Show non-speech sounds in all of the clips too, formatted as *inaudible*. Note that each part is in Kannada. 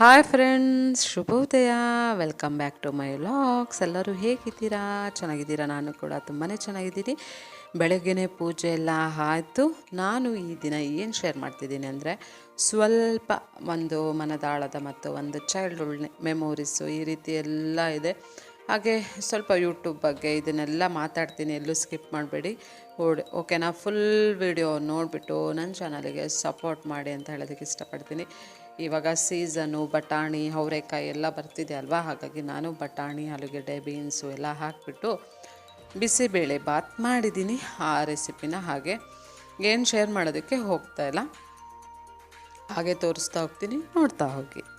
ಹಾಯ್ ಫ್ರೆಂಡ್ಸ್ ಶುಭೋದಯ welcome back to my vlogs. ಎಲ್ಲರೂ ಹೇಗಿದ್ದೀರಾ? ಚೆನ್ನಾಗಿದ್ದೀರಾ? ನಾನು ಕೂಡ ತುಂಬಾ ಚೆನ್ನಾಗಿದ್ದೀನಿ. ಬೆಳಗ್ಗೆನೇ ಪೂಜೆ ಎಲ್ಲ ಆಯಿತು. ನಾನು ಈ ದಿನ ಏನು ಶೇರ್ ಮಾಡ್ತಿದ್ದೀನಿ ಅಂದರೆ, ಸ್ವಲ್ಪ ಒಂದು ಮನದಾಳದ ಮತ್ತು ಒಂದು ಚೈಲ್ಡ್ಹುಡ್ ಮೆಮೊರೀಸು ಈ ರೀತಿ ಎಲ್ಲ ಇದೆ. ಹಾಗೆ ಸ್ವಲ್ಪ ಯೂಟ್ಯೂಬ್ ಬಗ್ಗೆ ಇದನ್ನೆಲ್ಲ ಮಾತಾಡ್ತೀನಿ. ಎಲ್ಲೂ ಸ್ಕಿಪ್ ಮಾಡಬೇಡಿ. ಓಡಿ ಓಕೆನಾ ಫುಲ್ ವಿಡಿಯೋ ನೋಡಿಬಿಟ್ಟು ನನ್ನ ಚಾನಲಿಗೆ ಸಪೋರ್ಟ್ ಮಾಡಿ ಅಂತ ಹೇಳೋದಕ್ಕೆ ಇಷ್ಟಪಡ್ತೀನಿ. ಇವಾಗ ಸೀಸನು, ಬಟಾಣಿ, ಅವರೆಕಾಯಿ ಎಲ್ಲ ಬರ್ತಿದೆ ಅಲ್ವಾ? ಹಾಗಾಗಿ ನಾನು ಬಟಾಣಿ, ಆಲೂಗೆಡ್ಡೆ, ಬೀನ್ಸು ಎಲ್ಲ ಹಾಕಿಬಿಟ್ಟು ಬಿಸಿಬೇಳೆ ಬಾತ್ ಮಾಡಿದ್ದೀನಿ ಆ ರೆಸಿಪಿನ ಹಾಗೆ. ಏನು ಶೇರ್ ಮಾಡೋದಕ್ಕೆ ಹೋಗ್ತಾ ಇಲ್ಲ. ಹಾಗೆ ತೋರಿಸ್ತಾ ಹೋಗ್ತೀನಿ, ನೋಡ್ತಾ ಹೋಗಿ.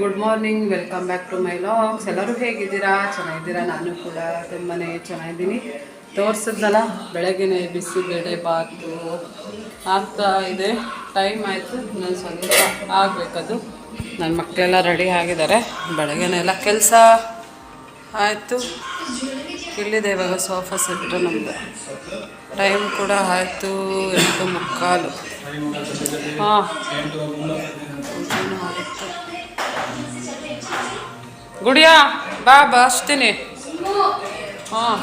Good morning welcome back to my logs ಎಲ್ಲರೂ ಹೇಗಿದ್ದೀರಾ? ಚೆನ್ನಾಗಿದ್ದೀರಾ? ನಾನು ಕೂಡ ತುಂಬಾ ಚೆನ್ನಾಗಿದ್ದೀನಿ. ತೋರಿಸಿದ್ನಲ್ಲ ಬೆಳಗ್ಗೆ ಬಿಸಿ ಬೇಳೆ ಬಾತು ಆಗ್ತಾ ಇದೆ. ಟೈಮ್ ಆಯಿತು ನಾನು ಸ್ವಲ್ಪ ಆಗಬೇಕದು. ನನ್ನ ಮಕ್ಕಳೆಲ್ಲ ರೆಡಿ ಆಗಿದ್ದಾರೆ. ಬೆಳಗ್ಗೆನೆಲ್ಲ ಕೆಲಸ ಆಯಿತು. ಇಲ್ಲಿದೆ ಇವಾಗ ಸೋಫಾ ಸೆಟ್ಟು ನಮ್ಮದು ಟೈಮ್ ಕೂಡ ಆಯಿತು ಎಂಟು ಮುಕ್ಕಾಲು. ಹಾಂ. ಗುಡಿಯಾ? ಬಾ ಬಸ್ತೀನಿ ಹಾಂ.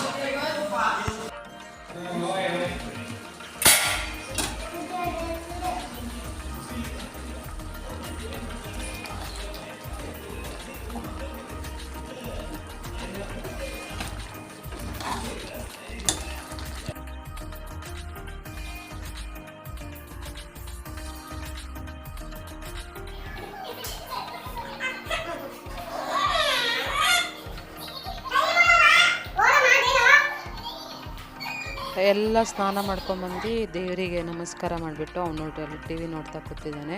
ಎಲ್ಲ ಸ್ನಾನ ಮಾಡ್ಕೊಂಬಂದು ದೇವರಿಗೆ ನಮಸ್ಕಾರ ಮಾಡಿಬಿಟ್ಟು ಅವ್ನು ನೋಡಿ ಟಿ ವಿ ನೋಡ್ತಾ ಕೂತಿದ್ದಾನೆ.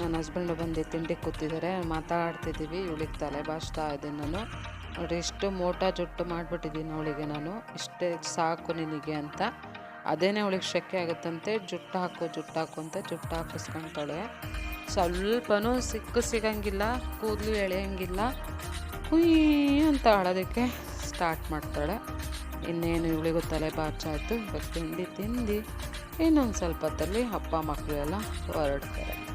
ನನ್ನ ಹಸ್ಬೆಂಡು ಬಂದು ತಿಂಡಿ ಕೂತಿದ್ದಾರೆ. ಮಾತಾಡ್ತಿದ್ದೀವಿ. ಇವಳಿಗೆ ತಲೆ ಬಾಚ್ತಾ ಇದ್ದೀನಿ ನಾನು. ನೋಡಿ ಇಷ್ಟು ಮೋಟ ಜುಟ್ಟು ಮಾಡಿಬಿಟ್ಟಿದ್ದೀನಿ ಅವಳಿಗೆ ನಾನು. ಇಷ್ಟೇ ಸಾಕು ನಿನಗೆ ಅಂತ. ಅದೇನೇ ಅವಳಿಗೆ ಶೆಕೆ ಆಗುತ್ತಂತೆ, ಜುಟ್ಟು ಹಾಕು ಜುಟ್ಟು ಹಾಕು ಅಂತ ಜುಟ್ಟು ಹಾಕಿಸ್ಕೊತಾಳೆ. ಸ್ವಲ್ಪನೂ ಸಿಕ್ಕು ಸಿಗಂಗಿಲ್ಲ, ಕೂದಲು ಎಳೆಯಂಗಿಲ್ಲ. ಕುಯ್ ಅಂತ ಆಡೋದಕ್ಕೆ ಸ್ಟಾರ್ಟ್ ಮಾಡ್ತಾಳೆ. ಇನ್ನೇನು ಇವಳಿಗೂ ತಲೆ ಬಾಚಾಯಿತು. ಇವಾಗ ತಿಂಡಿ ತಿಂದು ಇನ್ನೊಂದು ಸ್ವಲ್ಪ ಹೊತ್ತಲ್ಲಿ ಅಪ್ಪ ಮಕ್ಕಳು ಎಲ್ಲ ಹೊರಡ್ತಾರೆ.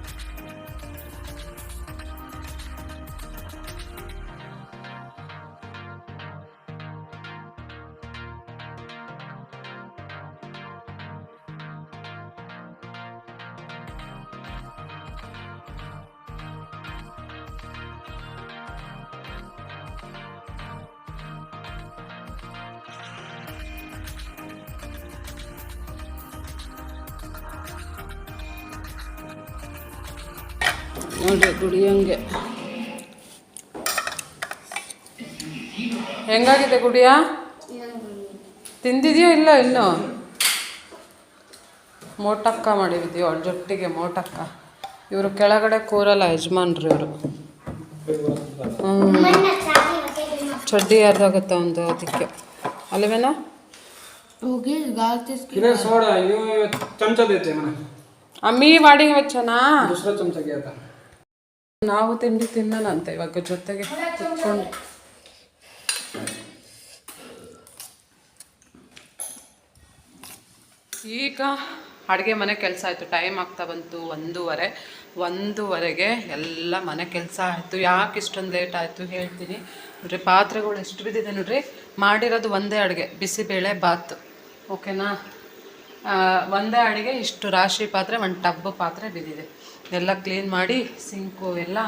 ನೋಡಿ ಗುಡಿಯಂಗೆ ಹೆಂಗಾಗಿದೆ ಗುಡಿಯ? ತಿಂದಿದೆಯೋ ಇಲ್ಲ ಇನ್ನು? ಮೋಟಕ್ಕ ಮಾಡಿದ್ಯೋ ಅವ್ರ ಜೊಟ್ಟಿಗೆ ಮೋಟಕ್ಕ. ಇವರು ಕೆಳಗಡೆ ಕೂರಲ್ಲ ಯಜಮಾನ್ರು ಇವರು. ಚಡ್ಡಿ ಯಾರ್ದಾಗತ್ತ ಒಂದು ಅದಕ್ಕೆ. ಅಲ್ಲವೇನ ಅಮ್ಮಿ ವಾಡಿಂಗ್ ವೆಚ್ಚನಾ? ನಾವು ತಿಂಡಿ ತಿನ್ನೋಣ ಅಂತ ಇವಾಗ ಜೊತೆಗೆ ಕುತ್ಕೊಂಡು. ಈಗ ಅಡುಗೆ ಮನೆ ಕೆಲಸ ಆಯಿತು. ಟೈಮ್ ಆಗ್ತಾ ಬಂತು ಒಂದೂವರೆ. ಒಂದೂವರೆಗೆ ಎಲ್ಲ ಮನೆ ಕೆಲಸ ಆಯಿತು. ಯಾಕೆ ಇಷ್ಟೊಂದು ಲೇಟ್ ಆಯಿತು ಹೇಳ್ತೀನಿ. ನೋಡ್ರಿ, ಪಾತ್ರೆಗಳು ಎಷ್ಟು ಬಿದ್ದಿದೆ ನೋಡ್ರಿ? ಮಾಡಿರೋದು ಒಂದೇ ಅಡುಗೆ ಬಿಸಿಬೇಳೆ ಬಾತು. ಓಕೆನಾ ಒಂದೇ ಅಡುಗೆ ಇಷ್ಟು ರಾಶಿ ಪಾತ್ರೆ, ಒಂದು ಟಬ್ ಪಾತ್ರೆ ಬಿದ್ದಿದೆ. ಎಲ್ಲ ಕ್ಲೀನ್ ಮಾಡಿ ಸಿಂಕು ಎಲ್ಲ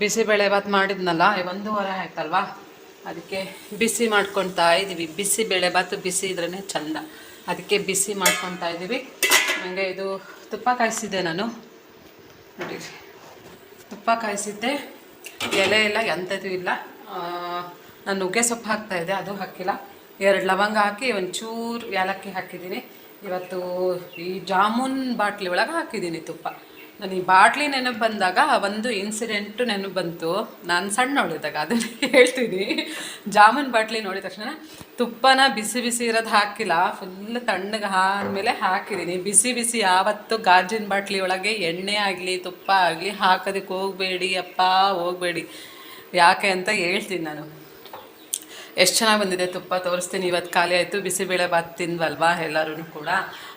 ಬಿಸಿಬೇಳೆ ಭಾತ್ ಮಾಡಿದ್ನಲ್ಲ ಒಂದೂವರೆ ಆಯ್ತಲ್ವಾ? ಅದಕ್ಕೆ ಬಿಸಿ ಮಾಡ್ಕೊತಾ ಇದ್ದೀವಿ ಬಿಸಿಬೇಳೆ ಭಾತು ಬಿಸಿ ಇದ್ರೇ ಚೆಂದ. ಅದಕ್ಕೆ ಬಿಸಿ ಮಾಡ್ಕೊತಾ ಇದ್ದೀವಿ ನನಗೆ ಇದು ತುಪ್ಪ ಕಾಯಿಸಿದ್ದೆ ನಾನು. ನೋಡಿ. ತುಪ್ಪ ಕಾಯಿಸಿದ್ದೆ. ಎಲೆ ಎಲ್ಲ ಎಂಥದ್ದು ಇಲ್ಲ. ನಾನು ನುಗ್ಗೆ ಸೊಪ್ಪು ಹಾಕ್ತಾ ಇದ್ದೆ, ಅದು ಹಾಕಿಲ್ಲ. ಎರಡು ಲವಂಗ ಹಾಕಿ ಒಂಚೂರು ಏಲಕ್ಕಿ ಹಾಕಿದ್ದೀನಿ. ಇವತ್ತು ಈ ಜಾಮೂನ್ ಬಾಟ್ಲಿ ಒಳಗೆ ಹಾಕಿದ್ದೀನಿ ತುಪ್ಪ. ನಾನು ಈ ಬಾಟ್ಲಿ ನೆನಪು ಬಂದಾಗ ಒಂದು ಇನ್ಸಿಡೆಂಟು ನೆನಪು ಬಂತು. ನಾನು ಸಣ್ಣವಳಿದ್ದಾಗ ಅದನ್ನು *laughs* ಹೇಳ್ತೀನಿ. ಜಾಮೂನ್ ಬಾಟ್ಲಿ ನೋಡಿದ ತಕ್ಷಣ ತುಪ್ಪನ ಬಿಸಿ ಬಿಸಿ ಇರೋದು ಹಾಕಿಲ್ಲ. ಫುಲ್ ತಣ್ಣಗೆ ಆದಮೇಲೆ ಹಾಕಿದ್ದೀನಿ ಬಿಸಿ ಬಿಸಿ ಯಾವತ್ತು ಗಾಜಿನ ಬಾಟ್ಲಿ ಒಳಗೆ ಎಣ್ಣೆ ಆಗಲಿ, ತುಪ್ಪ ಆಗಲಿ ಹಾಕೋದಕ್ಕೆ ಹೋಗಬೇಡಿ, ಅಪ್ಪ, ಹೋಗಬೇಡಿ. ಯಾಕೆ ಅಂತ ಹೇಳ್ತೀನಿ ನಾನು. ಎಷ್ಟು ಚೆನ್ನಾಗಿ ಬಂದಿದೆ ತುಪ್ಪ, ತೋರಿಸ್ತೀನಿ. ಇವತ್ತು ಖಾಲಿ ಆಯಿತು. ಬಿಸಿಬೇಳೆ ಭಾತ್ ತಿಂದ್ವಲ್ವಾ ಎಲ್ಲರೂ ಕೂಡ.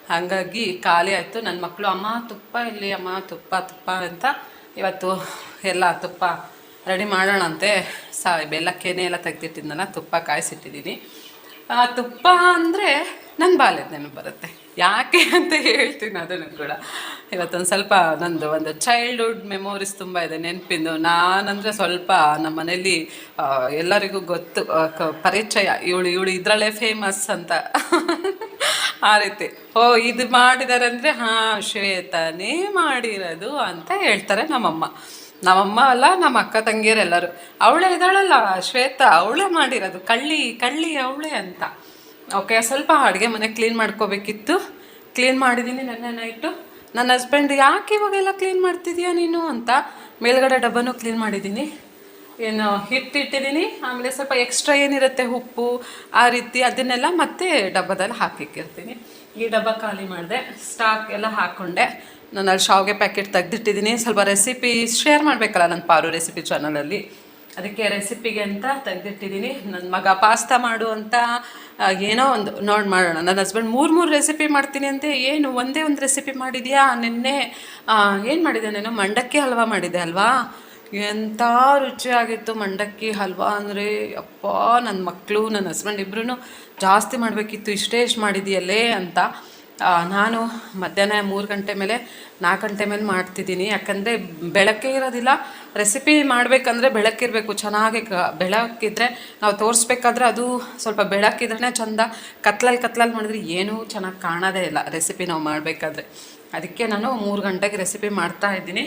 ಹಾಗಾಗಿ ಖಾಲಿ ಆಯಿತು. ನನ್ನ ಮಕ್ಕಳು ಅಮ್ಮ, ತುಪ್ಪ ಇಲ್ಲಿ, ಅಮ್ಮ, ತುಪ್ಪ ತುಪ್ಪ ಅಂತ ಇವತ್ತು ಎಲ್ಲ ತುಪ್ಪ ರೆಡಿ ಮಾಡೋಣಂತೆ. ಸಾ, ಬೆಲ್ಲಕ್ಕೇನೆ ಎಲ್ಲ ತೆಗ್ದಿಟ್ಟಿದ್ನಲ್ಲ ತುಪ್ಪ ಕಾಯಿಸಿಟ್ಟಿದ್ದೀನಿ. ತುಪ್ಪ ಅಂದರೆ ನನ್ನ ಬಾಲ್ಯದ ನೆನಪು ಬರುತ್ತೆ. ಯಾಕೆ ಅಂತ ಹೇಳ್ತೀನಿ ಅದನ್ನು ಕೂಡ. ಇವತ್ತೊಂದು ಸ್ವಲ್ಪ ನಂದು ಒಂದು ಚೈಲ್ಡ್ಹುಡ್ ಮೆಮೊರೀಸ್ ತುಂಬ ಇದೆ ನೆನಪಿಂದು. ನಾನಂದರೆ ಸ್ವಲ್ಪ ನಮ್ಮ ಮನೇಲಿ ಎಲ್ಲರಿಗೂ ಗೊತ್ತು ಪರಿಚಯ. ಇವಳು ಇವಳು ಇದರಲ್ಲೇ ಫೇಮಸ್ ಅಂತ. ಆ ರೀತಿ. ಓ, ಇದು ಮಾಡಿದ್ದಾರೆ ಅಂದರೆ ಹಾಂ, ಶ್ವೇತಾನೇ ಮಾಡಿರೋದು ಅಂತ ಹೇಳ್ತಾರೆ ನಮ್ಮಮ್ಮ. ನಮ್ಮಮ್ಮ ಅಲ್ಲ, ನಮ್ಮ ಅಕ್ಕ ತಂಗಿಯರೆಲ್ಲರೂ. ಅವಳೇ ಇದ್ದಾಳಲ್ಲ, ಶ್ವೇತಾ, ಅವಳೇ ಮಾಡಿರೋದು. ಕಳ್ಳಿ ಕಳ್ಳಿ ಅವಳೇ ಅಂತ. ಓಕೆ, ಸ್ವಲ್ಪ ಅಡುಗೆ ಮನೆ ಕ್ಲೀನ್ ಮಾಡ್ಕೋಬೇಕಿತ್ತು. ಕ್ಲೀನ್ ಮಾಡಿದ್ದೀನಿ ನನ್ನ ನೈಟು. ನನ್ನ ಹಸ್ಬೆಂಡ್, ಯಾಕೆ ಇವಾಗೆಲ್ಲ ಕ್ಲೀನ್ ಮಾಡ್ತಿದ್ಯಾ ನೀನು ಅಂತ. ಮೇಲ್ಗಡೆ ಡಬ್ಬನೂ ಕ್ಲೀನ್ ಮಾಡಿದ್ದೀನಿ ಏನು ಹಿಟ್ಟು ಇಟ್ಟಿದ್ದೀನಿ ಆಮೇಲೆ ಸ್ವಲ್ಪ ಎಕ್ಸ್ಟ್ರಾ ಏನಿರುತ್ತೆ ಉಪ್ಪು, ಆ ರೀತಿ ಅದನ್ನೆಲ್ಲ ಮತ್ತೆ ಡಬ್ಬದಲ್ಲಿ ಹಾಕಿಕ್ಕಿರ್ತೀನಿ. ಈ ಡಬ್ಬ ಖಾಲಿ ಮಾಡಿದೆ ಸ್ಟಾಕ್ ಎಲ್ಲ ಹಾಕ್ಕೊಂಡೆ ನಾನು ಅಲ್ಲಿ ಶಾವಿಗೆ ಪ್ಯಾಕೆಟ್ ತೆಗೆದಿಟ್ಟಿದ್ದೀನಿ. ಸ್ವಲ್ಪ ರೆಸಿಪಿ ಶೇರ್ ಮಾಡಬೇಕಲ್ಲ ನನ್ನ ಪಾರು ರೆಸಿಪಿ ಚಾನಲಲ್ಲಿ ಅದಕ್ಕೆ ರೆಸಿಪಿಗೆ ಅಂತ ತೆಗೆದಿಟ್ಟಿದ್ದೀನಿ. ನನ್ನ ಮಗ ಪಾಸ್ತಾ ಮಾಡು ಏನೋ ಒಂದು ನೋಡಿ ಮಾಡೋಣ. ನನ್ನ ಹಸ್ಬೆಂಡ್ ಮೂರು ಮೂರು ರೆಸಿಪಿ ಮಾಡ್ತೀನಿ ಅಂತ ಏನು, ಒಂದೇ ಒಂದು ರೆಸಿಪಿ ಮಾಡಿದೆಯಾ? ನಿನ್ನೆ ಏನು ಮಾಡಿದೆ ನಾನು? ಮಂಡಕ್ಕಿ ಹಲ್ವಾ ಮಾಡಿದೆ ಅಲ್ವಾ? ಎಂಥ ರುಚಿಯಾಗಿತ್ತು ಮಂಡಕ್ಕಿ ಹಲ್ವಾ ಅಂದರೆ, ಅಪ್ಪ ನನ್ನ ಮಕ್ಕಳು ನನ್ನ ಹಸ್ಬೆಂಡ್ ಇಬ್ಬರೂ ಜಾಸ್ತಿ ಮಾಡಬೇಕಿತ್ತು, ಇಷ್ಟೇ ಇಷ್ಟು ಮಾಡಿದೆಯಲ್ಲೇ ಅಂತ. ನಾನು ಮಧ್ಯಾಹ್ನ ಮೂರು ಗಂಟೆ ಮೇಲೆ ನಾಲ್ಕು ಗಂಟೆ ಮೇಲೆ ಮಾಡ್ತಿದ್ದೀನಿ. ಯಾಕಂದರೆ ಬೆಳಕೇ ಇರೋದಿಲ್ಲ. ರೆಸಿಪಿ ಮಾಡಬೇಕಂದ್ರೆ ಬೆಳಕಿರಬೇಕು ಚೆನ್ನಾಗಿ ಕ, ಬೆಳಕಿದ್ರೆ ನಾವು ತೋರಿಸ್ಬೇಕಾದ್ರೆ ಅದು ಸ್ವಲ್ಪ ಬೆಳಕಿದ್ರೇ ಚಂದ. ಕತ್ಲಲ್ಲಿ ಕತ್ಲಲ್ಲಿ ಮಾಡಿದ್ರೆ ಏನೂ ಚೆನ್ನಾಗಿ ಕಾಣೋದೇ ಇಲ್ಲ ರೆಸಿಪಿ ನಾವು ಮಾಡಬೇಕಾದ್ರೆ. ಅದಕ್ಕೆ ನಾನು ಮೂರು ಗಂಟೆಗೆ ರೆಸಿಪಿ ಮಾಡ್ತಾ ಇದ್ದೀನಿ.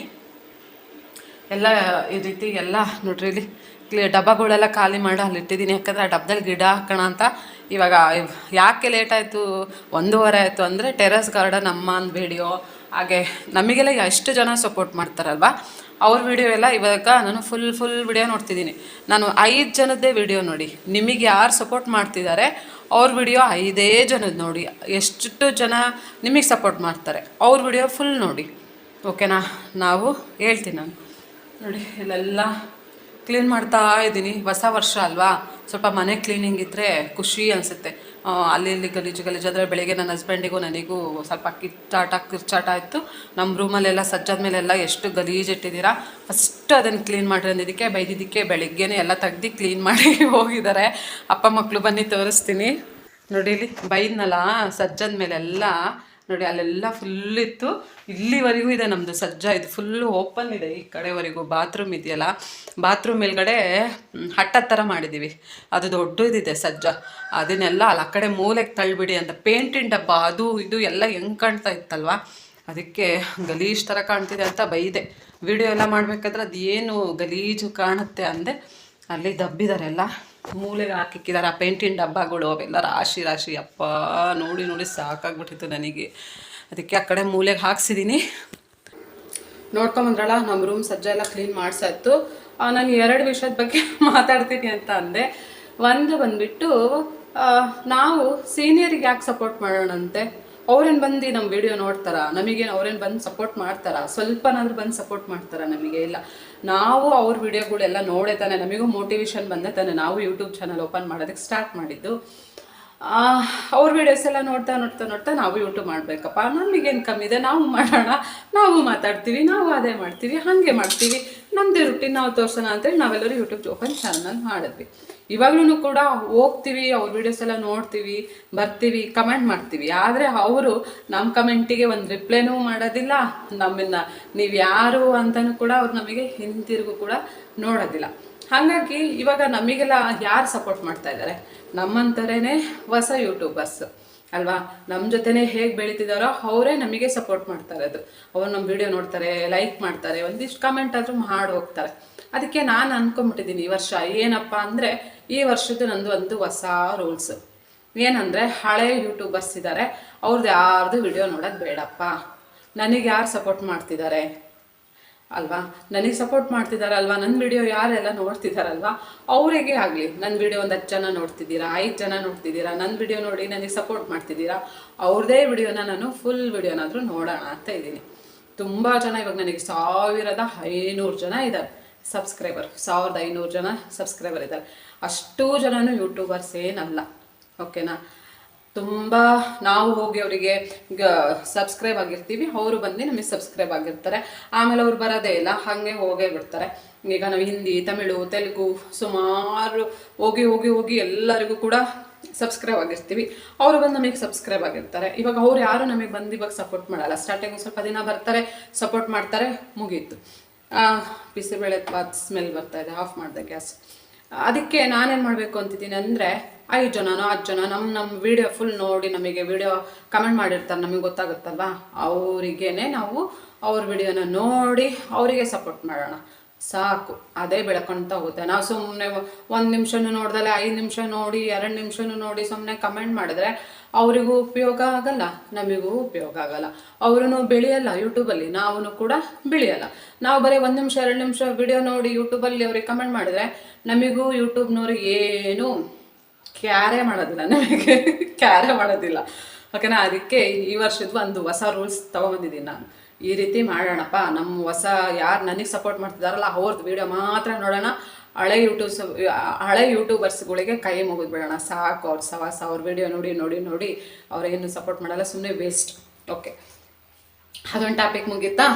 ಎಲ್ಲ ಈ ರೀತಿ ಎಲ್ಲ ನೋಡ್ರಿ ಇಲ್ಲಿ ಕ್ಲಿ ಡಬ್ಬಗಳೆಲ್ಲ ಖಾಲಿ ಮಾಡಿ ಅಲ್ಲಿ ಇಟ್ಟಿದ್ದೀನಿ. ಯಾಕಂದರೆ ಆ ಡಬ್ಬದಲ್ಲಿ ಗಿಡ ಹಾಕೋಣ ಅಂತ ಇವಾಗ ಇವ್- ಯಾಕೆ ಲೇಟ್ ಆಯಿತು? ಒಂದೂವರೆ ಆಯಿತು ಅಂದರೆ ಟೆರಸ್ ಗಾರ್ಡನ್ ಅಮ್ಮ ಅಂದ್ ವಿಡಿಯೋ ಹಾಗೆ ನಮಗೆಲ್ಲ ಎಷ್ಟು ಜನ ಸಪೋರ್ಟ್ ಮಾಡ್ತಾರಲ್ವ? ಅವ್ರ ವಿಡಿಯೋ ಎಲ್ಲ ಇವಾಗ ನಾನು ಫುಲ್ ಫುಲ್ ವಿಡಿಯೋ ನೋಡ್ತಿದ್ದೀನಿ. ನಾನು ಐದು ಜನದ್ದೇ ವಿಡಿಯೋ ನೋಡಿ. ನಿಮಗೆ ಯಾರು ಸಪೋರ್ಟ್ ಮಾಡ್ತಿದ್ದಾರೆ? ಅವ್ರ ವಿಡಿಯೋ ಐದೇ ಜನದ ನೋಡಿ. ಎಷ್ಟು ಜನ ನಿಮಗೆ ಸಪೋರ್ಟ್ ಮಾಡ್ತಾರೆ? ಅವ್ರ ವಿಡಿಯೋ ಫುಲ್ ನೋಡಿ. ಓಕೆನಾ ನಾವು ಹೇಳ್ತೀನಿ ನಾನು. ನೋಡಿ, ಇಲ್ಲೆಲ್ಲ ಕ್ಲೀನ್ ಮಾಡ್ತಾ ಇದ್ದೀನಿ. ಹೊಸ ವರ್ಷ ಅಲ್ವಾ? ಸ್ವಲ್ಪ ಮನೆ ಕ್ಲೀನಿಂಗ್ ಇದ್ದರೆ ಖುಷಿ ಅನಿಸುತ್ತೆ. ಅಲ್ಲಿ ಇಲ್ಲಿ ಗಲೀಜು ಗಲೀಜು ಆದರೆ ಬೆಳಗ್ಗೆ ನನ್ನ ಹಸ್ಬೆಂಡಿಗೂ ನನಗೂ ಸ್ವಲ್ಪ ಕಿಚ್ಚಾಟ ಕಿರ್ಚಾಟ ಆಯಿತು. ನಮ್ಮ ರೂಮಲ್ಲೆಲ್ಲ ಸಜ್ಜಾದ ಮೇಲೆಲ್ಲ ಎಷ್ಟು ಗಲೀಜು ಇಟ್ಟಿದ್ದೀರಾ? ಫಸ್ಟ್ ಅದನ್ನು ಕ್ಲೀನ್ ಮಾಡಿರಿ ಅಂದಿದ್ದಕ್ಕೆ ಬೈದಿದ್ದಕ್ಕೆ ಬೆಳಿಗ್ಗೆನೇ ಎಲ್ಲ ತೆಗ್ದು ಕ್ಲೀನ್ ಮಾಡಿ *laughs* ಹೋಗಿದ್ದಾರೆ. ಅಪ್ಪ ಮಕ್ಕಳು ಬನ್ನಿ ತೋರಿಸ್ತೀನಿ. ನೋಡಿ, ಇಲ್ಲಿ ಬೈದ್ನಲ್ಲ, ಸಜ್ಜದ ಮೇಲೆಲ್ಲ ನೋಡಿ, ಅಲ್ಲೆಲ್ಲ ಫುಲ್ ಇತ್ತು. ಇಲ್ಲಿವರೆಗೂ ಇದೆ ನಮ್ಮದು ಸಜ್ಜ. ಇದು ಫುಲ್ಲು ಓಪನ್ ಇದೆ ಈ ಕಡೆವರೆಗೂ. ಬಾತ್ರೂಮ್ ಇದೆಯಲ್ಲ? ಬಾತ್ರೂಮ್ ಮೇಲ್ಗಡೆ ಹಟ್ಟ ಥರ ಮಾಡಿದ್ದೀವಿ ಅದು ದೊಡ್ಡದಿದೆ ಸಜ್ಜ. ಅದನ್ನೆಲ್ಲ ಅಲ್ಲಿ ಕಡೆ ಮೂಲೆಗೆ ತಳ್ಳಿಬಿಡಿ ಅಂತ ಪೇಂಟಿನ ಡಬ್ಬ, ಅದು ಇದು ಎಲ್ಲ ಹೆಂಗೆ ಕಾಣ್ತಾ ಇತ್ತಲ್ವಾ? ಅದಕ್ಕೆ ಗಲೀಜು ಥರ ಕಾಣ್ತಿದೆ ಅಂತ ಬೈದೆ. ವಿಡಿಯೋ ಎಲ್ಲ ಮಾಡಬೇಕಾದ್ರೆ ಅದು ಏನು ಗಲೀಜು ಕಾಣುತ್ತೆ ಅಂದೆ ಅಲ್ಲಿ ದಬ್ಬಿದ್ದಾರೆ ಎಲ್ಲ ಮೂಲೆಗೆ ಹಾಕಿಕ್ಕಿದ್ದಾರೆ ಆ ಪೇಂಟಿನ ಡಬ್ಬಗಳು, ಅವೆಲ್ಲ ರಾಶಿ ರಾಶಿ. ಅಪ್ಪ, ನೋಡಿ ನೋಡಿ ಸಾಕಾಗ್ಬಿಟ್ಟಿತ್ತು ನನಗೆ. ಅದಕ್ಕೆ ಆ ಕಡೆ ಮೂಲೆಗೆ ಹಾಕ್ಸಿದ್ದೀನಿ ನೋಡ್ಕೊಂಬಂದ್ರಲ್ಲ, ನಮ್ಮ ರೂಮ್ ಸಜ್ಜ ಎಲ್ಲ ಕ್ಲೀನ್ ಮಾಡ್ಸಾಯ್ತು ನಾನು ಎರಡು ವಿಷಯದ ಬಗ್ಗೆ *laughs* ಮಾತಾಡ್ತೀನಿ ಅಂತ ಅಂದೆ. ಒಂದು ಬಂದ್ಬಿಟ್ಟು ನಾವು ಸೀನಿಯರಿಗೆ ಯಾಕೆ ಸಪೋರ್ಟ್ ಮಾಡೋಣಂತೆ? ಅವ್ರೇನು ಬಂದು ನಮ್ಮ ವಿಡಿಯೋ ನೋಡ್ತಾರ? ನಮಗೇನು ಅವ್ರೇನು ಬಂದು ಸಪೋರ್ಟ್ ಮಾಡ್ತಾರ? ಸ್ವಲ್ಪನಾದ್ರೂ ಬಂದು ಸಪೋರ್ಟ್ ಮಾಡ್ತಾರ ನಮಗೆ? ಇಲ್ಲ. ನಾವು ಅವ್ರ ವಿಡಿಯೋಗಳೆಲ್ಲ ನೋಡೇ ತಾನೆ. ನಮಗೂ ಮೋಟಿವೇಶನ್ ಬಂದೆ ತಾನೆ. ನಾವು ಯೂಟ್ಯೂಬ್ ಚಾನಲ್ ಓಪನ್ ಮಾಡೋದಕ್ಕೆ ಸ್ಟಾರ್ಟ್ ಮಾಡಿದ್ದು. ಅವ್ರ ವಿಡಿಯೋಸ್ ಎಲ್ಲ ನೋಡ್ತಾ ನೋಡ್ತಾ ನೋಡ್ತಾ ನಾವು ಯೂಟ್ಯೂಬ್ ಮಾಡಬೇಕಪ್ಪ. ನಮಗೇನು ಕಮ್ಮಿ ಇದೆ? ನಾವು ಮಾಡೋಣ. ನಾವು ಮಾತಾಡ್ತೀವಿ, ನಾವು ಅದೇ ಮಾಡ್ತೀವಿ, ಹಾಗೆ ಮಾಡ್ತೀವಿ. ನಮ್ಮದೇ ರುಟೀನ್ ನಾವು ತೋರ್ಸೋಣ ಅಂತೇಳಿ ನಾವೆಲ್ಲರೂ ಯೂಟ್ಯೂಬ್ ಓಪನ್ ಚಾನಲ್ ಮಾಡಿದ್ವಿ. ಇವಾಗ್ಲೂ ಕೂಡ ಹೋಗ್ತೀವಿ, ಅವ್ರ ವಿಡಿಯೋಸ್ ಎಲ್ಲ ನೋಡ್ತೀವಿ, ಬರ್ತೀವಿ ಕಮೆಂಟ್ ಮಾಡ್ತೀವಿ. ಆದರೆ ಅವರು ನಮ್ಮ ಕಮೆಂಟಿಗೆ ಒಂದು ರಿಪ್ಲೈನೂ ಮಾಡೋದಿಲ್ಲ ನಮ್ಮನ್ನ ನೀವು ಯಾರು ಅಂತಲೂ ಕೂಡ ಅವ್ರು ನಮಗೆ ಹಿಂತಿರುಗು ಕೂಡ ನೋಡೋದಿಲ್ಲ. ಹಾಗಾಗಿ ಇವಾಗ ನಮಗೆಲ್ಲ ಯಾರು ಸಪೋರ್ಟ್ ಮಾಡ್ತಾ ಇದ್ದಾರೆ ನಮ್ಮಂಥರೇ ಹೊಸ ಯೂಟ್ಯೂಬರ್ಸ್ ಅಲ್ವಾ? ನಮ್ಮ ಜೊತೆನೇ ಹೇಗೆ ಬೆಳೀತಿದಾರೋ ಅವರೇ ನಮಗೆ ಸಪೋರ್ಟ್ ಮಾಡ್ತಾರೆ ಅದು. ಅವ್ರು ನಮ್ಮ ವಿಡಿಯೋ ನೋಡ್ತಾರೆ ಲೈಕ್ ಮಾಡ್ತಾರೆ, ಒಂದಿಷ್ಟು ಕಮೆಂಟ್ ಆದರೂ ಮಾಡಿ ಹೋಗ್ತಾರೆ. ಅದಕ್ಕೆ ನಾನು ಅನ್ಕೊಂಡ್ಬಿಟ್ಟಿದ್ದೀನಿ ಈ ವರ್ಷ. ಏನಪ್ಪ ಅಂದರೆ ಈ ವರ್ಷದ್ದು ನಂದು ಒಂದು ಹೊಸ ರೂಲ್ಸ್ ಏನಂದರೆ ಹಳೆ ಯೂಟ್ಯೂಬರ್ಸ್ ಇದ್ದಾರೆ ಅವ್ರದ್ದು ಯಾರ್ದು ವಿಡಿಯೋ ನೋಡೋದು ಬೇಡಪ್ಪ. ನನಗೆ ಯಾರು ಸಪೋರ್ಟ್ ಮಾಡ್ತಿದ್ದಾರೆ ಅಲ್ವಾ? ನನಗೆ ಸಪೋರ್ಟ್ ಮಾಡ್ತಿದಾರಲ್ವಾ? ನನ್ನ ವಿಡಿಯೋ ಯಾರೆಲ್ಲ ನೋಡ್ತಿದ್ದಾರಲ್ವಾ ಅವರಿಗೆ ಆಗಲಿ. ನನ್ನ ವಿಡಿಯೋ ಒಂದು ಹತ್ತು ಜನ ನೋಡ್ತಿದ್ದೀರಾ, ಐದು ಜನ ನೋಡ್ತಿದ್ದೀರಾ ನನ್ನ ವಿಡಿಯೋ ನೋಡಿ ನನಗೆ ಸಪೋರ್ಟ್ ಮಾಡ್ತಿದ್ದೀರಾ? ಅವ್ರದೇ ವಿಡಿಯೋನ ನಾನು ಫುಲ್ ವಿಡಿಯೋನಾದರೂ ನೋಡೋಣ ಅಂತ ಇದ್ದೀನಿ. ತುಂಬ ಜನ ಇವಾಗ ನನಗೆ ಸಾವಿರದ ಐನೂರು ಜನ ಇದ್ದಾರೆ. ಸಬ್ಸ್ಕ್ರೈಬರ್ ಸಾವಿರದ ಐನೂರು ಜನ ಸಬ್ಸ್ಕ್ರೈಬರ್ ಇದ್ದಾರೆ. ಅಷ್ಟೂ ಜನನೂ ಯೂಟ್ಯೂಬರ್ಸ್ ಏನಲ್ಲ. ಓಕೆನಾ ತುಂಬ ನಾವು ಹೋಗಿ ಅವರಿಗೆ ಸಬ್ಸ್ಕ್ರೈಬ್ ಆಗಿರ್ತೀವಿ. ಅವರು ಬಂದು ನಮಗೆ ಸಬ್ಸ್ಕ್ರೈಬ್ ಆಗಿರ್ತಾರೆ. ಆಮೇಲೆ ಅವ್ರು ಬರೋದೇ ಇಲ್ಲ. ಹಾಗೆ ಹೋಗೇ ಬಿಡ್ತಾರೆ. ಈಗ ನಾವು ಹಿಂದಿ, ತಮಿಳು, ತೆಲುಗು ಸುಮಾರು ಹೋಗಿ ಹೋಗಿ ಹೋಗಿ ಎಲ್ಲರಿಗೂ ಕೂಡ ಸಬ್ಸ್ಕ್ರೈಬ್ ಆಗಿರ್ತೀವಿ. ಅವರು ಬಂದು ನಮಗೆ ಸಬ್ಸ್ಕ್ರೈಬ್ ಆಗಿರ್ತಾರೆ. ಇವಾಗ ಅವ್ರು ಯಾರು ನಮಗೆ ಬಂದು ಇವಾಗ ಸಪೋರ್ಟ್ ಮಾಡಲ್ಲ. ಸ್ಟಾರ್ಟಿಂಗ್ ಸ್ವಲ್ಪ ದಿನ ಬರ್ತಾರೆ ಸಪೋರ್ಟ್ ಮಾಡ್ತಾರೆ, ಮುಗೀತು. ಬಿಸಿಬೇಳೆ ಸ್ಮೆಲ್ ಬರ್ತಾ ಇದೆ. ಆಫ್ ಮಾಡಿದೆ ಗ್ಯಾಸ್ ಅದಕ್ಕೆ ನಾನೇನು ಮಾಡಬೇಕು ಅಂತಿದ್ದೀನಿ ಅಂದರೆ ಐದು ಜನನೋ, ಹತ್ತು ಜನ ನಮ್ಮ ನಮ್ಮ ವಿಡಿಯೋ ಫುಲ್ ನೋಡಿ ನಮಗೆ ವಿಡಿಯೋ ಕಮೆಂಟ್ ಮಾಡಿರ್ತಾರೆ, ನಮಗೆ ಗೊತ್ತಾಗುತ್ತಲ್ವಾ? ಅವರಿಗೇನೆ ನಾವು ಅವ್ರ ವಿಡಿಯೋನ ನೋಡಿ ಅವರಿಗೆ ಸಪೋರ್ಟ್ ಮಾಡೋಣ. ಸಾಕು, ಅದೇ ಬೆಳ್ಕೊಳ್ತಾ ಹೋಗುತ್ತೆ. ನಾವು ಸುಮ್ಮನೆ ಒಂದು ನಿಮಿಷನೂ ನೋಡ್ದಲೆ, ಐದು ನಿಮಿಷ ನೋಡಿ, ಎರಡು ನಿಮಿಷನೂ ನೋಡಿ ಸುಮ್ಮನೆ ಕಮೆಂಟ್ ಮಾಡಿದ್ರೆ ಅವರಿಗೂ ಉಪಯೋಗ ಆಗಲ್ಲ, ನಮಗೂ ಉಪಯೋಗ ಆಗಲ್ಲ. ಅವರು ಬೆಳೆಯಲ್ಲ ಯೂಟ್ಯೂಬಲ್ಲಿ ನಾವು ಕೂಡ ಬೆಳೆಯಲ್ಲ. ನಾವು ಬರೀ ಒಂದು ನಿಮಿಷ, ಎರಡು ನಿಮಿಷ ವಿಡಿಯೋ ನೋಡಿ ಯೂಟ್ಯೂಬಲ್ಲಿ ಅವ್ರಿಗೆ ಕಮೆಂಟ್ ಮಾಡಿದ್ರೆ ನಮಗೂ ಯೂಟ್ಯೂಬ್ನವ್ರಿಗೆ ಏನು ಕ್ಯಾರೇ ಮಾಡೋದಿಲ್ಲ ನನಗೆ ಕ್ಯಾರೇ ಮಾಡೋದಿಲ್ಲ. ಓಕೆನಾ ಅದಕ್ಕೆ ಈ ವರ್ಷದ ಒಂದು ಹೊಸ ರೂಲ್ಸ್ ತೊಗೊಬಂದಿದ್ದೀನಿ ನಾನು. ಈ ರೀತಿ ಮಾಡೋಣಪ್ಪ ನಮ್ಮ ಹೊಸ ಯಾರು ನನಗೆ ಸಪೋರ್ಟ್ ಮಾಡ್ತಿದಾರಲ್ಲ ಅವ್ರದ್ದು ವಿಡಿಯೋ ಮಾತ್ರ ನೋಡೋಣ. ಹಳೆ ಯೂಟ್ಯೂಬ್ಸ್ ಹಳೆ ಯೂಟ್ಯೂಬರ್ಸ್ಗಳಿಗೆ ಕೈ ಮುಗಿದು ಬಿಡೋಣ. ಸಾಕು ಅವ್ರ ಸವಾಸ, ಅವ್ರ ವಿಡಿಯೋ ನೋಡಿ ನೋಡಿ ನೋಡಿ ಅವ್ರೇನು ಸಪೋರ್ಟ್ ಮಾಡಲ್ಲ ಸುಮ್ಮನೆ ವೇಸ್ಟ್ ಓಕೆ ಅದೊಂದು ಟಾಪಿಕ್ ಮುಗೀತಾ?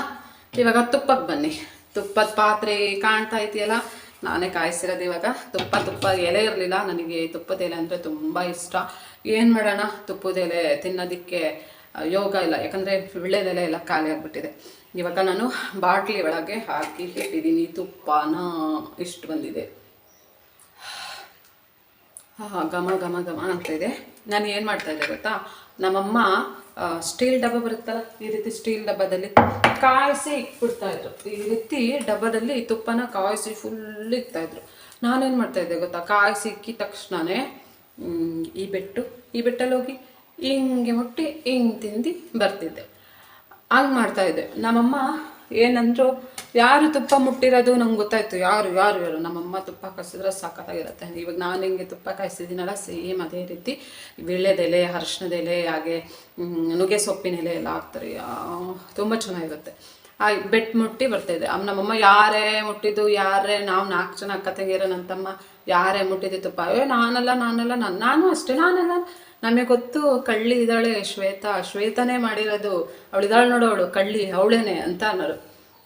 ಇವಾಗ ತುಪ್ಪಕ್ಕೆ ಬನ್ನಿ. ತುಪ್ಪದ ಪಾತ್ರೆ ಕಾಣ್ತಾ ಇದೆಯಲ್ಲ ನಾನೇ ಕಾಯಿಸಿರೋದು ಇವಾಗ. ತುಪ್ಪ ತುಪ್ಪ ಎಲೆ ಇರಲಿಲ್ಲ. ನನಗೆ ತುಪ್ಪದ ಎಲೆ ಅಂದರೆ ತುಂಬ ಇಷ್ಟ. ಏನು ಮಾಡೋಣ? ತುಪ್ಪದ ಎಲೆ ತಿನ್ನೋದಕ್ಕೆ ಯೋಗ ಇಲ್ಲ. ಯಾಕಂದರೆ ವಿಳ್ಳೆದೆಲೆ ಎಲ್ಲ ಖಾಲಿ ಆಗಿಬಿಟ್ಟಿದೆ. ಇವಾಗ ನಾನು ಬಾಟ್ಲಿ ಒಳಗೆ ಹಾಕಿ ಇಟ್ಟಿದ್ದೀನಿ. ತುಪ್ಪನ ಇಷ್ಟು ಬಂದಿದೆ. ಹಾಂ ಘಮ ಘಮ ಘಮ ಅಂತ ಇದೆ. ನಾನು ಏನು ಮಾಡ್ತಾ ಇದ್ದೆ ಗೊತ್ತಾ? ನಮ್ಮಮ್ಮ ಸ್ಟೀಲ್ ಡಬ್ಬ ಬರುತ್ತಲ್ಲ, ಈ ರೀತಿ ಸ್ಟೀಲ್ ಡಬ್ಬದಲ್ಲಿ ಕಾಯಿಸಿ ಇಟ್ಬಿಡ್ತಾ ಇದ್ರು. ಈ ರೀತಿ ಡಬ್ಬದಲ್ಲಿ ತುಪ್ಪನ ಕಾಯಿಸಿ ಫುಲ್ ಇಕ್ತಾ ಇದ್ರು. ನಾನೇನು ಮಾಡ್ತಾ ಇದ್ದೆ ಗೊತ್ತಾ? ಕಾಯಿಸಿ ಇಕ್ಕಿದ ತಕ್ಷಣನೇ ಈ ಬೆಟ್ಟು, ಈ ಬೆಟ್ಟಲ್ಲಿ ಹೋಗಿ ಹಿಂಗೆ ಮುಟ್ಟಿ ಹಿಂಗೆ ತಿಂದು ಬರ್ತಿದ್ದೆ. ಹಂಗೆ ಮಾಡ್ತಾ ಇದ್ದೆ. ನಮ್ಮಮ್ಮ ಏನಂದ್ರು ಯಾರು ತುಪ್ಪ ಮುಟ್ಟಿರೋದು ನಂಗೆ ಗೊತ್ತಾಯ್ತು. ಯಾರು ಯಾರು ಯಾರು ನಮ್ಮಮ್ಮ ತುಪ್ಪ ಕಾಯಿಸಿದ್ರೆ ಸಖತ್ತಾಗಿರುತ್ತೆ ಇವಾಗ ನಾನು ಹೆಂಗೆ ತುಪ್ಪ ಕಾಯಿಸಿದ್ದೀನಲ್ಲ ಸೇಮ್ ಅದೇ ರೀತಿ ವೀಳ್ಯದೆಲೆ ಅರಿಶಿಣದೆಲೆ ಹಾಗೆ ನುಗ್ಗೆ ಸೊಪ್ಪಿನ ಎಲೆ ಎಲ್ಲ ಹಾಕ್ತಾರೆ. ತುಂಬ ಚೆನ್ನಾಗಿರುತ್ತೆ. ಆ ಬೆಟ್ ಮುಟ್ಟಿ ಅಮ್ಮ ನಮ್ಮಮ್ಮ ಯಾರೇ ಮುಟ್ಟಿದ್ದು, ಯಾರೇ ನಾವು ನಾಲ್ಕು ಜನ ಅಕ್ಕ ತಂಗಿರ ನನ್ನ ತಮ್ಮ ಯಾರೇ ಮುಟ್ಟಿದ್ದಿತ್ತಪ್ಪ. ಅಯ್ಯೋ, ನಾನಲ್ಲ ನಾನಲ್ಲ, ನಾನು ನಾನು ಅಷ್ಟೇ, ನಾನಲ್ಲ. ನಮಗೆ ಗೊತ್ತು, ಕಳ್ಳಿ ಇದ್ದಾಳೆ ಶ್ವೇತಾ. ಶ್ವೇತನೇ ಮಾಡಿರೋದು. ಅವಳಿದಾಳೆ ನೋಡು ಅವಳು, ಕಳ್ಳಿ, ಅವಳೇನೆ ಅಂತ ಅನ್ನೋರು.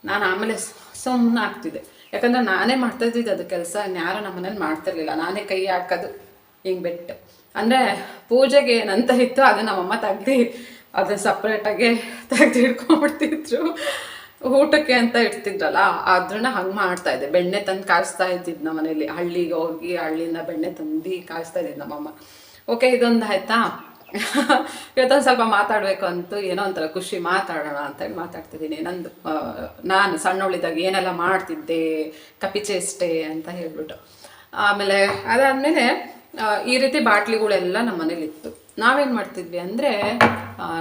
ನಾನು ಆಮೇಲೆ ಸುಮ್ಮನೆ ಆಗ್ತಿದ್ದೆ. ಯಾಕಂದ್ರೆ ನಾನೇ ಮಾಡ್ತಾ ಇದ್ದಿದ್ದು ಅದು ಕೆಲಸ. ಯಾರು ನಮ್ಮ ಮನೇಲಿ ಮಾಡ್ತಿರ್ಲಿಲ್ಲ ನಾನೇ ಕೈ ಹಾಕೋದು. ಹಿಂಗೆ ಬೆಟ್ಟು. ಅಂದರೆ ಪೂಜೆಗೆ ಏನಂತ ಇತ್ತು ಅದು ನಮ್ಮಮ್ಮ ತೆಗ್ದು ಅದು ಸಪ್ರೇಟಾಗೆ ತೆಗ್ದು ಇಟ್ಕೊಂಡ್ಬಿಡ್ತಿದ್ರು ಊಟಕ್ಕೆ ಅಂತ ಇಡ್ತಿದ್ರಲ್ಲ, ಅದ್ರನ್ನ ಹಂಗೆ ಮಾಡ್ತಾ ಇದ್ದೆ. ಬೆಣ್ಣೆ ತಂದು ಕಾಯಿಸ್ತಾ ಇದ್ದಿದ್ದು ನಮ್ಮ ಮನೇಲಿ. ಹಳ್ಳಿಗೆ ಹೋಗಿ ಹಳ್ಳಿಯಿಂದ ಬೆಣ್ಣೆ ತಂದು ಕಾಯಿಸ್ತಾ ಇದ್ದಿದ್ದು ನಮ್ಮಮ್ಮ. ಓಕೆ, ಇದೊಂದು ಆಯ್ತಾ? ಇವತ್ತೊಂದು ಸ್ವಲ್ಪ ಮಾತಾಡಬೇಕು ಅಂತೂ ಏನೋ ಒಂಥರ ಖುಷಿ, ಮಾತಾಡೋಣ ಅಂತೇಳಿ ಮಾತಾಡ್ತಿದ್ದೀನಿ. ನಂದು ನಾನು ಸಣ್ಣವಳಿದ್ದಾಗ ಏನೆಲ್ಲ ಮಾಡ್ತಿದ್ದೆ ಕಪಿಚೇಷ್ಟೆ ಅಂತ ಹೇಳ್ಬಿಟ್ಟು. ಆಮೇಲೆ ಅದಾದಮೇಲೆ ಈ ರೀತಿ ಬಾಟ್ಲಿಗಳೆಲ್ಲ ನಮ್ಮ ಮನೇಲಿ ಇತ್ತು ನಾವೇನು ಮಾಡ್ತಿದ್ವಿ ಅಂದರೆ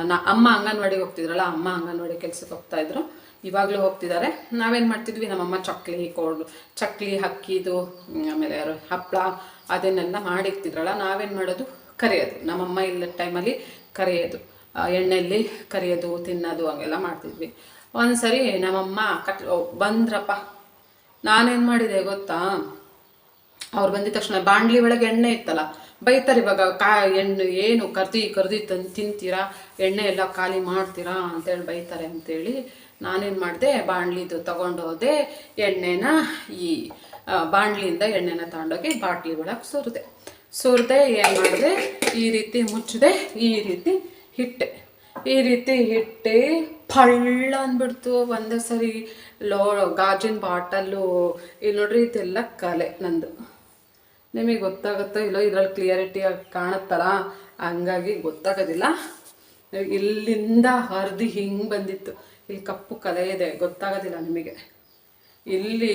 ನಾ, ಅಮ್ಮ ಅಂಗನವಾಡಿಗೆ ಹೋಗ್ತಿದ್ರಲ್ಲ, ಅಮ್ಮ ಅಂಗನವಾಡಿ ಕೆಲ್ಸಕ್ಕೆ ಹೋಗ್ತಾ ಇದ್ರು. ಇವಾಗಲೂ ಹೋಗ್ತಿದ್ದಾರೆ. ನಾವೇನು ಮಾಡ್ತಿದ್ವಿ? ನಮ್ಮಮ್ಮ ಚಕ್ಲಿ ಕೋಡು ಚಕ್ಲಿ ಅಕ್ಕಿದು ಆಮೇಲೆ ಹಪ್ಪಳ ಅದನ್ನೆಲ್ಲ ಮಾಡಿಕ್ತಿದ್ರಲ್ಲ ನಾವೇನು ಮಾಡೋದು? ಕರೆಯೋದು. ನಮ್ಮಮ್ಮ ಇಲ್ಲದ ಟೈಮಲ್ಲಿ ಕರೆಯೋದು. ಎಣ್ಣೆಯಲ್ಲಿ ಕರಿಯೋದು, ತಿನ್ನೋದು, ಹಂಗೆಲ್ಲ ಮಾಡ್ತಿದ್ವಿ. ಒಂದು ಸರಿ ನಮ್ಮಮ್ಮ ಕಟ್ ಬಂದ್ರಪ್ಪ. ನಾನೇನು ಮಾಡಿದೆ ಗೊತ್ತಾ? ಅವ್ರು ಬಂದಿದ ತಕ್ಷಣ ಬಾಂಡ್ಲಿ ಒಳಗೆ ಎಣ್ಣೆ ಇತ್ತಲ್ಲ, ಬೈತಾರೆ ಇವಾಗ, ಕಾ, ಎಣ್ಣೆ ಏನು ಕರ್ದು, ಕರ್ದಿ ತಂದು ತಿಂತೀರಾ, ಎಣ್ಣೆ ಎಲ್ಲ ಖಾಲಿ ಮಾಡ್ತೀರಾ ಅಂತೇಳಿ ಬೈತಾರೆ ಅಂತೇಳಿ ನಾನೇನು ಮಾಡಿದೆ, ಬಾಣಲಿದು ತಗೊಂಡು ಹೋದೆ, ಎಣ್ಣೆನ ಈ ಬಾಣಲಿಯಿಂದ ಎಣ್ಣೆನ ತಗೊಂಡೋಗಿ ಬಾಟ್ಲಿ ಒಳಗೆ ಸುರಿದೆ. ಸುರಿದೆ ಏನು ಮಾಡಿದೆ, ಈ ರೀತಿ ಮುಚ್ಚಿದೆ ಈ ರೀತಿ ಹಿಟ್ಟೆ. ಈ ರೀತಿ ಹಿಟ್ಟೆ ಪಳ್ಳ ಅಂದ್ಬಿಡ್ತು ಒಂದೇ ಸರಿ ಲೋ, ಗಾಜಿನ ಬಾಟಲ್ಲು ಇಲ್ಲಿ ನೋಡ್ರಿ ಇದೆಲ್ಲ ಕಲೆ ನಂದು. ನಿಮಗೆ ಗೊತ್ತಾಗುತ್ತೋ ಇಲ್ಲೋ ಇದ್ರಲ್ಲಿ ಕ್ಲಿಯರಿಟಿಯಾಗಿ ಕಾಣುತ್ತಲ್ಲ ಹಂಗಾಗಿ ಗೊತ್ತಾಗೋದಿಲ್ಲ. ಇಲ್ಲಿಂದ ಹರಿದು ಹಿಂಗೆ ಬಂದಿತ್ತು. ಇಲ್ಲಿ ಕಪ್ಪು ಕಲೆ ಇದೆ, ಗೊತ್ತಾಗೋದಿಲ್ಲ ನಿಮಗೆ. ಇಲ್ಲಿ,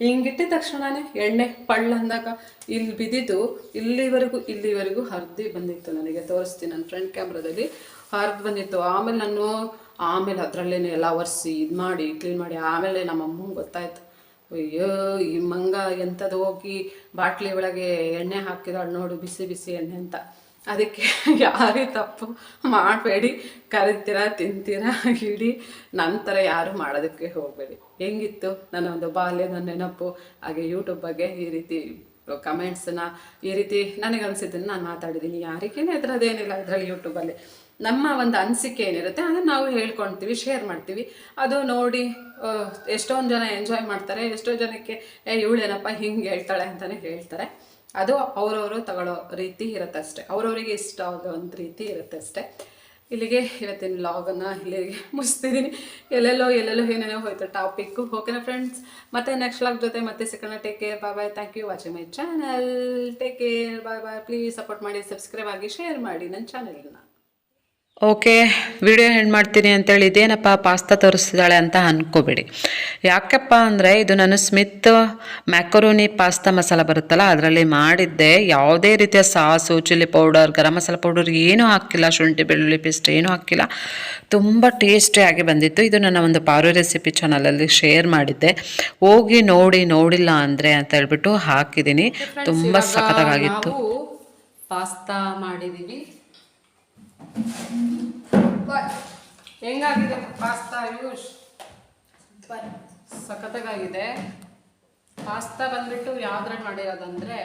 ಹಿಂಗಿಟ್ಟಿದ ತಕ್ಷಣನೇ ಎಣ್ಣೆ ಪಳ್ಳ ಅಂದಾಗ ಇಲ್ಲಿ ಬಿದ್ದಿದ್ದು ಇಲ್ಲಿವರೆಗೂ ಇಲ್ಲಿವರೆಗೂ ಹರಿದು ಬಂದಿತ್ತು ನನಗೆ. ತೋರಿಸ್ತೀನಿ ನನ್ನ ಫ್ರಂಟ್ ಕ್ಯಾಮ್ರಾದಲ್ಲಿ. ಹರಿದು ಬಂದಿತ್ತು. ಆಮೇಲೆ ನಾನು, ಆಮೇಲೆ ಅದರಲ್ಲೇ ಎಲ್ಲ ಒರೆಸಿ ಇದು ಮಾಡಿ, ಕ್ಲೀನ್ ಮಾಡಿ, ಆಮೇಲೆ ನಮ್ಮ ಅಮ್ಮಂಗೆ ಗೊತ್ತಾಯ್ತು. ಅಯ್ಯೋ, ಈ ಮಂಗ ಎಂಥದ್ದು ಹೋಗಿ ಬಾಟ್ಲಿ ಒಳಗೆ ಎಣ್ಣೆ ಹಾಕಿದಾಳು ನೋಡು, ಬಿಸಿ ಬಿಸಿ ಎಣ್ಣೆ ಅಂತ. ಅದಕ್ಕೆ ಯಾರೇ ತಪ್ಪು ಮಾಡಬೇಡಿ, ಕರಿತೀರಾ, ತಿಂತೀರಾ, ಇಡೀ ನಂತರ ಯಾರು ಮಾಡೋದಕ್ಕೆ ಹೋಗಬೇಡಿ. ಹೆಂಗಿತ್ತು? ನನ್ನ ಒಂದು ಬಾಲ್ಯದ ನೆನಪು, ಹಾಗೆ ಯೂಟ್ಯೂಬ್ ಬಗ್ಗೆ ಈ ರೀತಿ ಕಮೆಂಟ್ಸನ್ನ ಈ ರೀತಿ ನನಗೆ ಅನಿಸಿದ್ದನ್ನು ನಾನು ಮಾತಾಡಿದ್ದೀನಿ. ಯಾರಿಗೇನೆ ಅದರದ್ದೇನಿಲ್ಲ ಅದರಲ್ಲಿ ಯೂಟ್ಯೂಬಲ್ಲಿ ನಮ್ಮ ಒಂದು ಅನಿಸಿಕೆ ಏನಿರುತ್ತೆ, ಅದನ್ನು ನಾವು ಹೇಳ್ಕೊಳ್ತೀವಿ ಶೇರ್ ಮಾಡ್ತೀವಿ. ಅದು ನೋಡಿ ಎಷ್ಟೊಂದು ಜನ ಎಂಜಾಯ್ ಮಾಡ್ತಾರೆ, ಎಷ್ಟೋ ಜನಕ್ಕೆ, ಏ, ಇವಳೇನಪ್ಪ ಹಿಂಗೆ ಹೇಳ್ತಾಳೆ ಅಂತಲೇ ಹೇಳ್ತಾರೆ. ಅದು ಅವರವರು ತಗೊಳ್ಳೋ ರೀತಿ ಇರುತ್ತೆ ಅಷ್ಟೇ ಅವ್ರವರಿಗೆ ಇಷ್ಟ ಆಗೋ ಒಂದು ರೀತಿ ಇರುತ್ತೆ ಅಷ್ಟೇ ಇಲ್ಲಿಗೆ ಇವತ್ತಿನ ಲಾಗನ್ನು ಇಲ್ಲಿಗೆ ಮುಗಿಸ್ತಿದ್ದೀನಿ ಎಲ್ಲೆಲ್ಲೋ ಎಲ್ಲೆಲ್ಲೋ ಏನೇನೋ ಹೋಯ್ತು ಟಾಪಿಕ್ಕು ಓಕೆನಾ ಫ್ರೆಂಡ್ಸ್ ಮತ್ತೆ ನೆಕ್ಸ್ಟ್ ಲಾಗ್ ಜೊತೆ ಮತ್ತೆ ಸಿಕ್ಕೋಣ take care bye bye thank you watching my channel take care bye bye please support ಮಾಡಿ ಸಬ್ಸ್ಕ್ರೈಬ್ ಆಗಿ ಶೇರ್ ಮಾಡಿ ನನ್ನ ಚಾನಲ್ನ ಓಕೆ ವಿಡಿಯೋ ಹೆಣ್ಣು ಮಾಡ್ತೀನಿ ಅಂತೇಳಿ ಇದೇನಪ್ಪ ಪಾಸ್ತಾ ತೋರಿಸ್ತಾಳೆ ಅಂತ ಅಂದ್ಕೋಬೇಡಿ ಯಾಕಪ್ಪ ಅಂದರೆ ಇದು ನಾನು ಸ್ಮಿತ್ ಮ್ಯಾಕರೋನಿ ಪಾಸ್ತಾ ಮಸಾಲ ಬರುತ್ತಲ್ಲ ಅದರಲ್ಲಿ ಮಾಡಿದ್ದೆ. ಯಾವುದೇ ರೀತಿಯ sauce chilli powder garam masala powder ಏನೂ ಹಾಕಿಲ್ಲ ಶುಂಠಿ ಬೆಳ್ಳುಳ್ಳಿ ಪೇಸ್ಟ್ ಏನೂ ಹಾಕಿಲ್ಲ. ತುಂಬ ಟೇಸ್ಟಿಯಾಗಿ ಬಂದಿತ್ತು. ಇದು ನನ್ನ ಒಂದು ಪಾರು ರೆಸಿಪಿ ಚಾನಲಲ್ಲಿ ಶೇರ್ ಮಾಡಿದ್ದೆ. ಹೋಗಿ ನೋಡಿ ನೋಡಿಲ್ಲ ಅಂದರೆ ಅಂತ ಹೇಳ್ಬಿಟ್ಟು ಹಾಕಿದ್ದೀನಿ. ತುಂಬ ಸಖತ್ತಾಗಿತ್ತು ಪಾಸ್ತಾ ಮಾಡಿದ್ದೀವಿ ಹೆಂಗಾಗಿದೆ ಪಾಸ್ತಾ ಯೂಶ್? ಸಖತ್ತಾಗಿದೆ. ಪಾಸ್ತಾ ಬಂದ್ಬಿಟ್ಟು ಯಾವ್ದ್ರಲ್ಲಿ ಮಾಡಿರೋದಂದ್ರೆ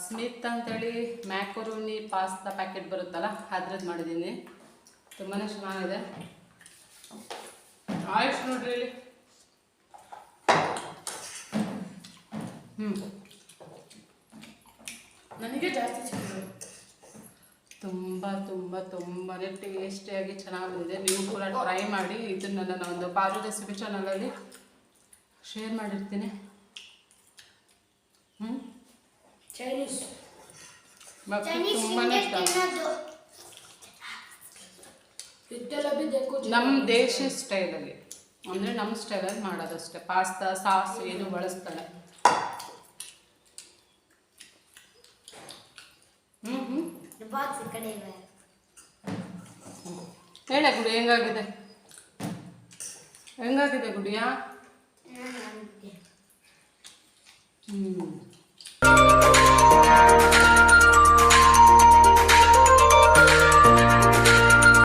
ಸ್ಮಿತ್ ಅಂತೇಳಿ ಮ್ಯಾಕೊರೂನಿ ಪಾಸ್ತಾ ಪ್ಯಾಕೆಟ್ ಬರುತ್ತಲ್ಲ ಅದ್ರದ್ದು ಮಾಡಿದ್ದೀನಿ. ತುಂಬಾ ಚೆನ್ನಾಗಿದೆ. ಆಯುಷ್ ನೋಡ್ರಿ ಇಲ್ಲಿ. ಹ್ಞೂ ನನಗೆ ಜಾಸ್ತಿ ಸಿಕ್ಕಿದ್ರು ತುಂಬ ತುಂಬ ತುಂಬಾ ಟೇಸ್ಟಿಯಾಗಿ ಚೆನ್ನಾಗಿದೆ. ನೀವು ಕೂಡ ಟ್ರೈ ಮಾಡಿ ಇದನ್ನ ನನ್ನ ಒಂದು ಪಾರು ರೆಸಿಪಿ ಚಾನಲಲ್ಲಿ ಶೇರ್ ಮಾಡಿರ್ತೀನಿ. ಹ್ಞೂ ಚೈನೀಸ್ ಮಕ್ಕಳು ತುಂಬಾ ಇಷ್ಟ. ನಮ್ಮ ದೇಶ ಸ್ಟೈಲಲ್ಲಿ ಅಂದರೆ ನಮ್ಮ ಸ್ಟೈಲಲ್ಲಿ ಮಾಡೋದಷ್ಟೇ. ಪಾಸ್ತಾ ಸಾಸ್ ಏನು ಬಳಸ್ತಾಳೆ. ಹ್ಞೂ ಹ್ಞೂ ಬಾಕ್ಸ್ ಈ ಕಡೆ ಇವೆ ಹೇಳ ಗುಡಿ ಹೆಂಗಾಗಿದೆ ಹೆಂಗಾಗಿದೆ ಗುಡಿಯಾ ಹ್ಞೂ